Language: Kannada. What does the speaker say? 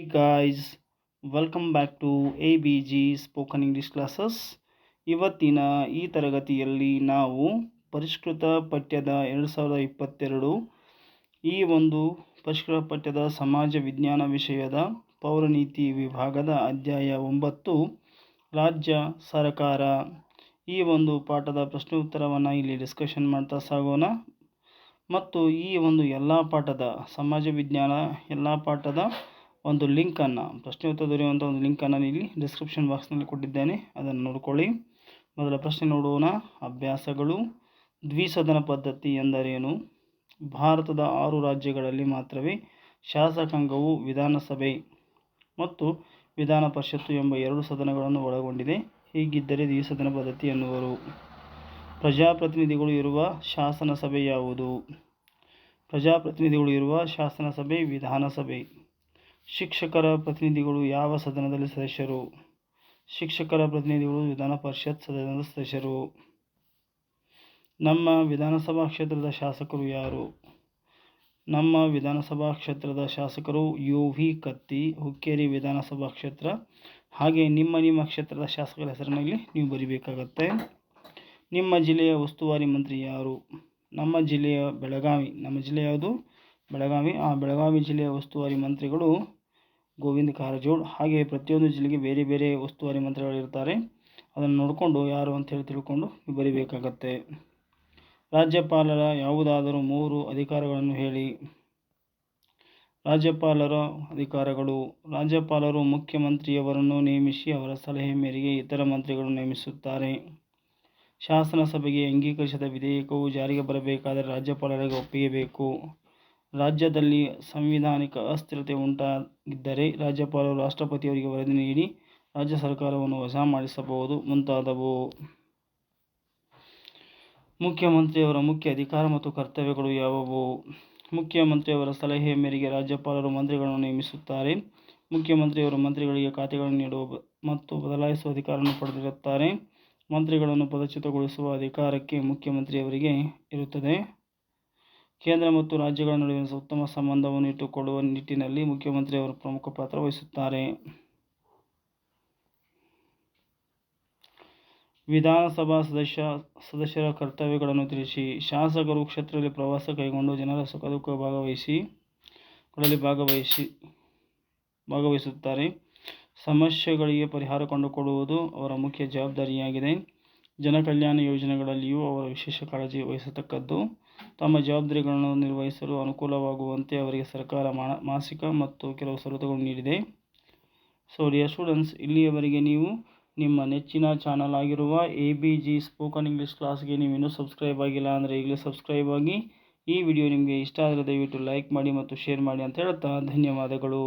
Hey guys, welcome back to ABG Spoken English classes ಇವತ್ತಿನ ಈ ತರಗತಿಯಲ್ಲಿ ನಾವು ಪರಿಷ್ಕೃತ ಪಠ್ಯದ ಎರಡು ಸಾವಿರದ ಇಪ್ಪತ್ತೆರಡು ಈ ಒಂದು ಪರಿಷ್ಕೃತ ಪಠ್ಯದ ಸಮಾಜ ವಿಜ್ಞಾನ ವಿಷಯದ ಪೌರನೀತಿ ವಿಭಾಗದ ಅಧ್ಯಾಯ ಒಂಬತ್ತು ರಾಜ್ಯ ಸರ್ಕಾರ. ಈ ಒಂದು ಪಾಠದ ಪ್ರಶ್ನೆ ಉತ್ತರವನ್ನು ಇಲ್ಲಿ ಡಿಸ್ಕಷನ್ ಮಾಡ್ತಾ ಸಾಗೋಣ. ಮತ್ತು ಈ ಒಂದು ಎಲ್ಲ ಪಾಠದ ಸಮಾಜ ವಿಜ್ಞಾನ ಎಲ್ಲ ಪಾಠದ ಒಂದು ಲಿಂಕನ್ನು ಪ್ರಶ್ನೆ ಉತ್ತರ ದೊರೆಯುವಂಥ ಒಂದು ಲಿಂಕನ್ನು ಇಲ್ಲಿ ಡಿಸ್ಕ್ರಿಪ್ಷನ್ ಬಾಕ್ಸ್ನಲ್ಲಿ ಕೊಟ್ಟಿದ್ದೇನೆ. ಅದನ್ನು ನೋಡಿಕೊಳ್ಳಿ. ಮೊದಲ ಪ್ರಶ್ನೆ ನೋಡೋಣ. ಅಭ್ಯಾಸಗಳು. ದ್ವಿಸದನ ಪದ್ಧತಿ ಎಂದರೇನು? ಭಾರತದ ಆರು ರಾಜ್ಯಗಳಲ್ಲಿ ಮಾತ್ರವೇ ಶಾಸಕಾಂಗವು ವಿಧಾನಸಭೆ ಮತ್ತು ವಿಧಾನ ಪರಿಷತ್ತು ಎಂಬ ಎರಡು ಸದನಗಳನ್ನು ಒಳಗೊಂಡಿದೆ. ಹೀಗಿದ್ದರೆ ದ್ವಿಸದನ ಪದ್ಧತಿ ಎನ್ನುವರು. ಪ್ರಜಾಪ್ರತಿನಿಧಿಗಳು ಇರುವ ಶಾಸನ ಸಭೆ ಯಾವುದು? ಪ್ರಜಾಪ್ರತಿನಿಧಿಗಳು ಇರುವ ಶಾಸನ ಸಭೆ ವಿಧಾನಸಭೆ. ಶಿಕ್ಷಕರ ಪ್ರತಿನಿಧಿಗಳು ಯಾವ ಸದನದಲ್ಲಿ ಸದಸ್ಯರು? ಶಿಕ್ಷಕರ ಪ್ರತಿನಿಧಿಗಳು ವಿಧಾನ ಪರಿಷತ್ ಸದನದ ಸದಸ್ಯರು. ನಮ್ಮ ವಿಧಾನಸಭಾ ಕ್ಷೇತ್ರದ ಶಾಸಕರು ಯಾರು? ನಮ್ಮ ವಿಧಾನಸಭಾ ಕ್ಷೇತ್ರದ ಶಾಸಕರು ಯು ವಿ ಕತ್ತಿ, ಹುಕ್ಕೇರಿ ವಿಧಾನಸಭಾ ಕ್ಷೇತ್ರ. ಹಾಗೆ ನಿಮ್ಮ ನಿಮ್ಮ ಕ್ಷೇತ್ರದ ಶಾಸಕರ ಹೆಸರಿನಲ್ಲಿ ನೀವು ಬರೀಬೇಕಾಗತ್ತೆ. ನಿಮ್ಮ ಜಿಲ್ಲೆಯ ಉಸ್ತುವಾರಿ ಮಂತ್ರಿ ಯಾರು? ನಮ್ಮ ಜಿಲ್ಲೆಯ ಬೆಳಗಾವಿ. ನಮ್ಮ ಜಿಲ್ಲೆ ಯಾವುದು? ಬೆಳಗಾವಿ, ಆ ಬೆಳಗಾವಿ ಜಿಲ್ಲೆಯ ಉಸ್ತುವಾರಿ ಮಂತ್ರಿಗಳು ಗೋವಿಂದ ಕಾರಜೋಳ ಹಾಗೆ ಪ್ರತಿಯೊಂದು ಜಿಲ್ಲೆಗೆ ಬೇರೆ ಬೇರೆ ಉಸ್ತುವಾರಿ ಮಂತ್ರಿಗಳಿರ್ತಾರೆ ಅದನ್ನು ನೋಡಿಕೊಂಡು ಯಾರು ಅಂತೇಳಿ ತಿಳ್ಕೊಂಡು ಬರೀಬೇಕಾಗತ್ತೆ ರಾಜ್ಯಪಾಲರ ಯಾವುದಾದರೂ ಮೂರು ಅಧಿಕಾರಗಳನ್ನು ಹೇಳಿ. ರಾಜ್ಯಪಾಲರ ಅಧಿಕಾರಗಳು. ರಾಜ್ಯಪಾಲರು ಮುಖ್ಯಮಂತ್ರಿಯವರನ್ನು ನೇಮಿಸಿ ಅವರ ಸಲಹೆ ಮೇರೆಗೆ ಇತರ ಮಂತ್ರಿಗಳನ್ನು ನೇಮಿಸುತ್ತಾರೆ. ಶಾಸನಸಭೆಗೆ ಅಂಗೀಕರಿಸಿದ ವಿಧೇಯಕವು ಜಾರಿಗೆ ಬರಬೇಕಾದರೆ ರಾಜ್ಯಪಾಲರಿಗೆ ಒಪ್ಪಿಗೆ ಬೇಕು. ರಾಜ್ಯದಲ್ಲಿ ಸಂವಿಧಾನಿಕ ಅಸ್ಥಿರತೆ ಉಂಟಾಗಿದ್ದರೆ ರಾಜ್ಯಪಾಲರು ರಾಷ್ಟ್ರಪತಿಯವರಿಗೆ ವರದಿ ನೀಡಿ ರಾಜ್ಯ ಸರ್ಕಾರವನ್ನು ವಜಾ ಮಾಡಿಸಬಹುದು ಮುಂತಾದವು. ಮುಖ್ಯಮಂತ್ರಿಯವರ ಮುಖ್ಯ ಅಧಿಕಾರ ಮತ್ತು ಕರ್ತವ್ಯಗಳು ಯಾವುವು? ಮುಖ್ಯಮಂತ್ರಿಯವರ ಸಲಹೆಯ ಮೇರೆಗೆ ರಾಜ್ಯಪಾಲರು ಮಂತ್ರಿಗಳನ್ನು ನೇಮಿಸುತ್ತಾರೆ. ಮುಖ್ಯಮಂತ್ರಿಯವರು ಮಂತ್ರಿಗಳಿಗೆ ಖಾತೆಗಳನ್ನು ನೀಡುವ ಮತ್ತು ಬದಲಾಯಿಸುವ ಅಧಿಕಾರವನ್ನು ಪಡೆದಿರುತ್ತಾರೆ. ಮಂತ್ರಿಗಳನ್ನು ಪದಚ್ಯುತಗೊಳಿಸುವ ಅಧಿಕಾರಕ್ಕೆ ಮುಖ್ಯಮಂತ್ರಿಯವರಿಗೆ ಇರುತ್ತದೆ. ಕೇಂದ್ರ ಮತ್ತು ರಾಜ್ಯಗಳ ನಡುವಿನ ಉತ್ತಮ ಸಂಬಂಧವನ್ನು ಇಟ್ಟುಕೊಳ್ಳುವ ನಿಟ್ಟಿನಲ್ಲಿ ಮುಖ್ಯಮಂತ್ರಿಯವರು ಪ್ರಮುಖ ಪಾತ್ರ ವಹಿಸುತ್ತಾರೆ. ವಿಧಾನಸಭಾ ಸದಸ್ಯ, ಸದಸ್ಯರ ಕರ್ತವ್ಯಗಳನ್ನು ತಿಳಿಸಿ, ಶಾಸಕರು ಕ್ಷೇತ್ರದಲ್ಲಿ ಪ್ರವಾಸ ಕೈಗೊಂಡು ಜನರ ಸುಖ ದುಃಖ ಭಾಗವಹಿಸಿ ಗಳಲ್ಲಿ ಭಾಗವಹಿಸಿ, ಭಾಗವಹಿಸುತ್ತಾರೆ. ಸಮಸ್ಯೆಗಳಿಗೆ ಪರಿಹಾರ ಕಂಡುಕೊಳ್ಳುವುದು ಅವರ ಮುಖ್ಯ ಜವಾಬ್ದಾರಿಯಾಗಿದೆ. ಜನಕಲ್ಯಾಣ ಯೋಜನೆಗಳಲ್ಲಿಯೂ ಅವರ ವಿಶೇಷ ಕಾಳಜಿ ವಹಿಸತಕ್ಕದ್ದು. ತಮ್ಮ ಜವಾಬ್ದಾರಿಗಳನ್ನು ನಿರ್ವಹಿಸಲು ಅನುಕೂಲವಾಗುವಂತೆ ಅವರಿಗೆ ಸರ್ಕಾರ ಮಾಸಿಕ ಮತ್ತು ಕೆಲವು ಸವಲತ್ತುಗಳನ್ನು ನೀಡಿದೆ. ಸೊ ಡಿಯರ್ ಸ್ಟೂಡೆಂಟ್ಸ್ ಇಲ್ಲಿಯವರೆಗೆ ನೀವು ನಿಮ್ಮ ನೆಚ್ಚಿನ ಚಾನಲ್ ಆಗಿರುವ A B G spoken English ಕ್ಲಾಸ್ಗೆ ನೀವು ಇನ್ನೂ ಸಬ್ಸ್ಕ್ರೈಬ್ ಆಗಿಲ್ಲ ಅಂದರೆ ಈಗಲೇ ಸಬ್ಸ್ಕ್ರೈಬ್ ಆಗಿ ಈ ವಿಡಿಯೋ ನಿಮಗೆ ಇಷ್ಟ ಆದರೆ ದಯವಿಟ್ಟು ಲೈಕ್ ಮಾಡಿ ಮತ್ತು ಶೇರ್ ಮಾಡಿ ಅಂತ ಹೇಳ್ತಾ ಧನ್ಯವಾದಗಳು.